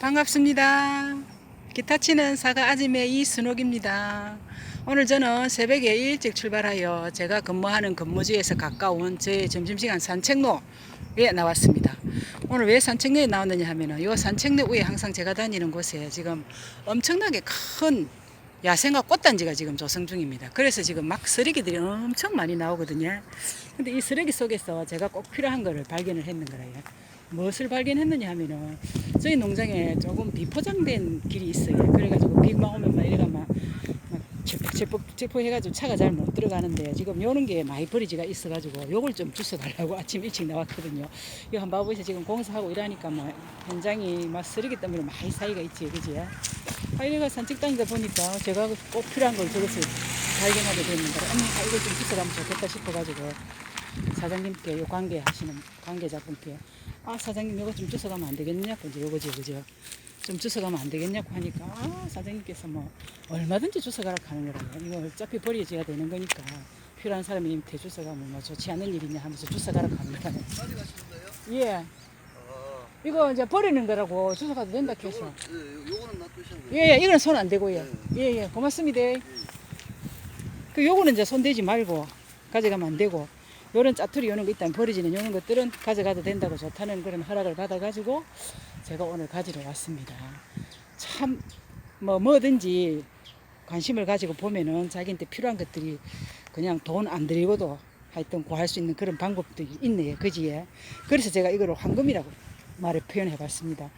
반갑습니다. 기타 치는 사과 아지매 이순옥입니다. 오늘 저는 새벽에 일찍 출발하여 제가 근무하는 근무지에서 가까운 제 점심시간 산책로에 나왔습니다. 오늘 왜 산책로에 나왔느냐 하면은 요 산책로 위에 항상 제가 다니는 곳에 지금 엄청나게 큰 야생화 꽃단지가 지금 조성 중입니다. 그래서 지금 막 쓰레기들이 엄청 많이 나오거든요. 근데 이 쓰레기 속에서 제가 꼭 필요한 거를 발견을 했는 거예요. 무엇을 발견했느냐 하면은 저희 농장에 조금 비포장된 길이 있어요. 그래가지고 비막 오면 막 이래가 막, 제폭 제폭 해가지고 차가 잘 못 들어가는데 지금 요런 게 많이 버리지가 있어가지고 요걸 좀 주워달라고 아침 일찍 나왔거든요. 이거 봐보세요. 지금 공사하고 이러니까 막 현장이 막 쓰레기 때문에 많이 사이가 있지, 그지? 아, 이래가 산책 다니다 보니까 제가 꼭 필요한 걸 저것을 발견하게 됐는데, 언니, 아, 이걸 좀 주워가면 좋겠다 싶어가지고 사장님께 요 관계 하시는 관계자분께 아 사장님 이거 좀 주워가면 안 되겠냐고 이제 요거지 그죠. 좀 주워가면 안 되겠냐고 하니까 아 사장님께서 뭐 얼마든지 주워가라 하는 거라요. 이거 어차피 버려져야 되는 거니까 필요한 사람이 대주워가면 뭐 좋지 않은 일이냐 하면서 주워가라 하는 거라요 빨리 가시는 거예요? 예 아, 이거 이제 버리는 거라고 주워가도 된다 해서. 예, 거예요? 예예 이건 손안 대고요. 예예 고맙습니다. 그 요거는 이제 손 대지 말고 가져가면 안 되고 요런 짜투리 요런 거 있다면 버리지는 요런 것들은 가져가도 된다고 좋다는 그런 허락을 받아가지고 제가 오늘 가지러 왔습니다. 참 뭐 뭐든지 관심을 가지고 보면은 자기한테 필요한 것들이 그냥 돈 안 들이고도 하여튼 구할 수 있는 그런 방법들이 있네요. 그지에. 그래서 제가 이거를 황금이라고 말을 표현해 봤습니다.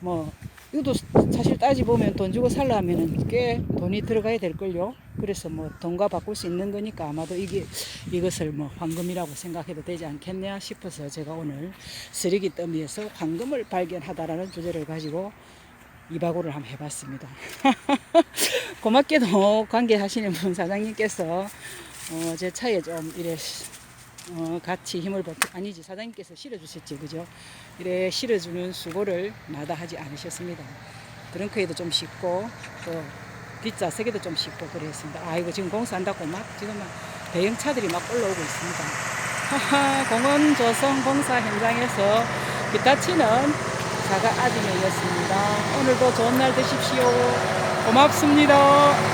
뭐 이것도 사실 따지 보면 돈 주고 살려면은 꽤 돈이 들어가야 될 걸요. 그래서 뭐 돈과 바꿀 수 있는 거니까 아마도 이게 이것을 뭐 황금이라고 생각해도 되지 않겠냐 싶어서 제가 오늘 쓰레기 더미에서 황금을 발견하다라는 주제를 가지고 이바고를 한번 해봤습니다. 고맙게도 관계하시는 분 사장님께서 어, 제 차에 좀 이래 어, 같이 힘을 보 아니지 사장님께서 실어주셨지 그죠? 이래 실어주는 수고를 마다하지 않으셨습니다. 트렁크에도 좀 싣고 또 뒷좌석에도 좀 싣고 그랬습니다. 아 이거 지금 공사한다고 막 지금 막 대형 차들이 막 올라오고 있습니다. 하하 공원 조성 공사 현장에서 기타 치는 사과 아줌매였습니다. 오늘도 좋은 날 되십시오. 고맙습니다.